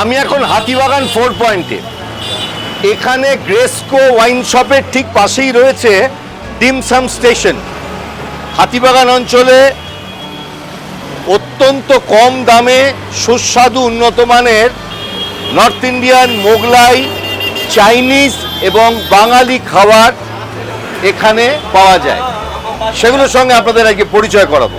আমি এখন হাতিবাগান ফোর পয়েন্টে। এখানে গ্রেসকো ওয়াইন শপের ঠিক পাশেই রয়েছে ডিমসাম স্টেশন। হাতিবাগান অঞ্চলে অত্যন্ত কম দামে সুস্বাদু উন্নত মানের নর্থ ইন্ডিয়ান মোগলাই, চাইনিজ এবং বাঙালি খাবার এখানে পাওয়া যায়। সেগুলোর সঙ্গে আপনাদের আজকে পরিচয় করাবো।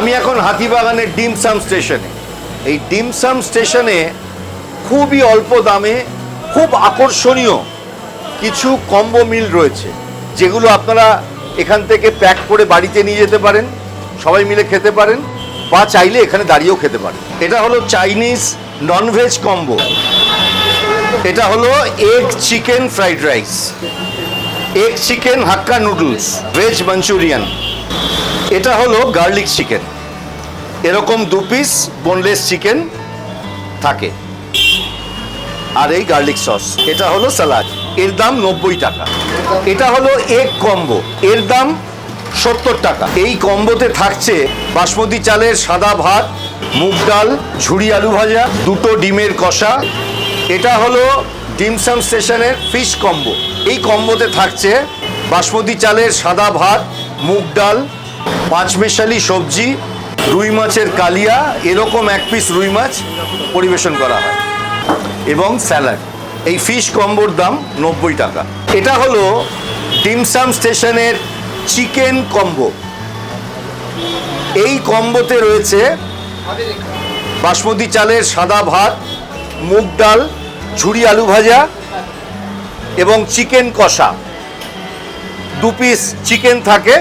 আমি এখন হাতিবাগানের ডিমসাম স্টেশনে। এই ডিমসাম স্টেশনে খুবই অল্প দামে, খুব আকর্ষণীয় কিছু কম্বো মিল রয়েছে, যেগুলো আপনারা এখান থেকে প্যাক করে বাড়িতে নিয়ে যেতে পারেন, সবাই মিলে খেতে পারেন, বা চাইলে এখানে দাঁড়িয়েও খেতে পারেন। এটা হলো চাইনিজ ননভেজ কম্বো এটা হলো egg chicken fried rice egg chicken hakka noodles veg Manchurian এটা হলো গার্লিক চিকেন এরকম দু পিস বোনলেস চিকেন থাকে। আর এই গার্লিক সস এটা হলো স্যালাড এর দাম নব্বই টাকা। এটা হলো এগ কম্বো এর দাম সত্তর টাকা। এই কম্বোতে থাকছে বাসমতি চালের সাদা ভাত, মুগ ডাল ঝুড়ি আলু ভাজা, দুটো ডিমের কষা। এটা হলো ডিমসাম স্টেশনের ফিশ কম্বো এই কম্বোতে থাকছে বাসমতি চালের সাদা ভাত, মুগ ডাল পাঁচমেশালি সবজি রুই মাছের কালিয়া, এরকম এক পিস রুই মাছ পরিবেশন করা হয়। এবং স্যালাড এই ফিশ কম্বোর দাম নব্বই টাকা। এটা হলো ডিমসাম স্টেশনের চিকেন কম্বো এই কম্বোতে রয়েছে বাসমতি চালের সাদা ভাত, মুগ ডাল ঝুড়ি আলু ভাজা এবং চিকেন কষা। দু পিস চিকেন থাকে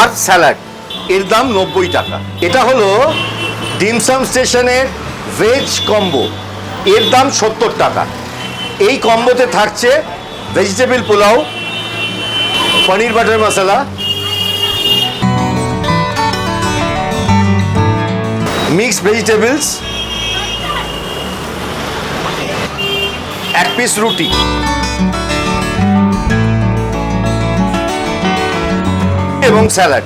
আর স্যালাড এর দাম নব্বই টাকা। এটা হলো ডিমসাম স্টেশনের ভেজ কম্বো এর দাম সত্তর টাকা। এই কম্বোতে থাকছে vegetable pulao, paneer butter masala mix vegetables এক পিস রুটি। এবং স্যালাড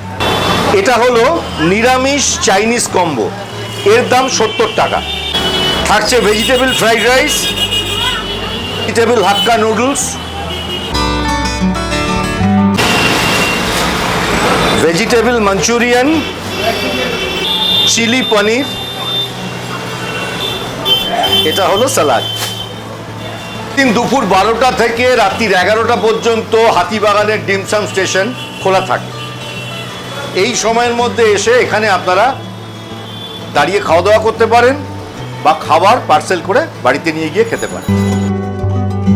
এটা হলো নিরামিষ চাইনিজ কম্বো। এর দাম সত্তর টাকা। থাকছে vegetable fried rice vegetable hakka noodles vegetable Manchurian chilli paneer এটা হলো স্যালাড দিন দুপুর বারোটা থেকে রাত্রির এগারোটা পর্যন্ত হাতিবাগানের ডিমসাম স্টেশন খোলা থাকে। এই সময়ের মধ্যে এসে এখানে আপনারা দাঁড়িয়ে খাওয়া দাওয়া করতে পারেন বা খাবার পার্সেল করে বাড়িতে নিয়ে গিয়ে খেতে পারেন।